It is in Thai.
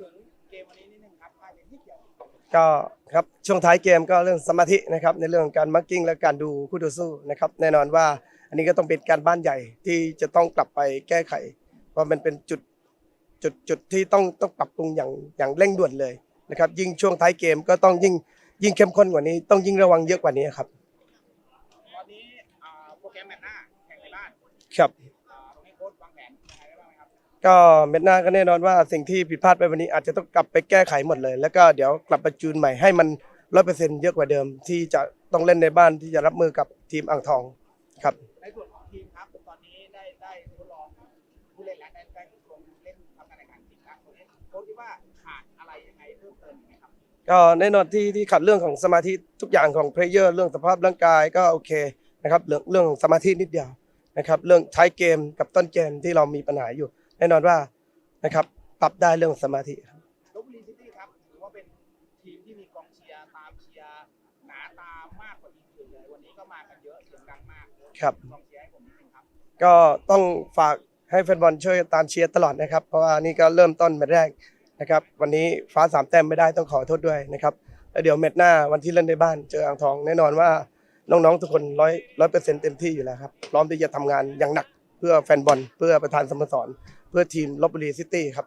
ถึงเกมวันนี้นิดนึงครับภายในที่เกี่ยวก็ครับช่วงท้ายเกมก็เรื่องสมาธินะครับในเรื่องของการมาร์กิ้งและการดูคู่ต่อสู้นะครับแน่นอนว่าอันนี้ก็ต้องเป็นการบ้านใหญ่ที่จะต้องกลับไปแก้ไข เพราะมันเป็นจุดจุดจุดที่ต้องต้องปรับปรุงอย่างอย่างเร่งด่วนเลยนะครับยิ่งช่วงท้ายเกมก็ต้องยิ่งยิ่งเข้มข้นกว่านี้ ต้องยิ่งระวังเยอะกว่านี้ครับตอนนี้อ่าโปรแกรมแมตช์หน้าแข่งในบ้านครับ ก็เม็ดหน้าก็แน่นอนว่าสิ่งที่ผิดพลาดไปวันนี้อาจจะต้องกลับไปแก้ไขหมดเลย แล้วก็เดี๋ยวกลับมาจูนใหม่ให้มันร้อยเปอร์เซ็นต์เยอะกว่าเดิม ที่จะต้องเล่นในบ้านที่จะรับมือกับทีมอ่างทองครับในส่วนของทีมครับตอนนี้ได้ได้ทดลองผู้เล่นแล้วได้ได้ลงเล่นทำการแข่งขันจริงครับโค้ชคิดว่าขาดอะไรยังไงเพิ่มเติมกไหมครับก็แน่นอนที่ที่ขัดเรื่องของสมาธิทุกอย่างของเพลเยอร์เรื่องสภาพร่างกายก็โอเคนะครับเรื่องเรื่องของสมาธินิดเดียวนะครับเรื่องท้ายเกมกับต้นเกมที่เรามีปัญหาอยู่ แน่นอนว่านะครับปรับได้เรื่องสมาธิครับลบบุรีซิตี้ครับถือว่าเป็นทีมที่มีกองเชียร์ตามเชียร์หนาตามากกว่าทีมอื่นเลยวันนี้ก็มากันเยอะเสียงดังมากครับกองเชียร์ให้ผมนิดนึงครับ ก็ต้องฝากให้แฟนบอลช่วยตามเชียร์ตลอดนะครับ เพราะว่านี่ก็เริ่มต้นแมตช์แรกนะครับวันนี้ฟ้าสามแต้มไม่ได้ต้องขอโทษด้วยนะครับแล้วเดี๋ยวแมตช์หน้าวันที่เล่นในบ้านเจออ่างทอง แน่นอนว่าน้องๆทุกคนร้อยร้อยเปอร์เซ็นต์เต็มที่อยู่แล้วครับพร้อมที่จะทำงานอย่างหนักเพื่อแฟนบอลเพื่อประธานสโมสร เพื่อทีมลบบุรีซิตี้ครับ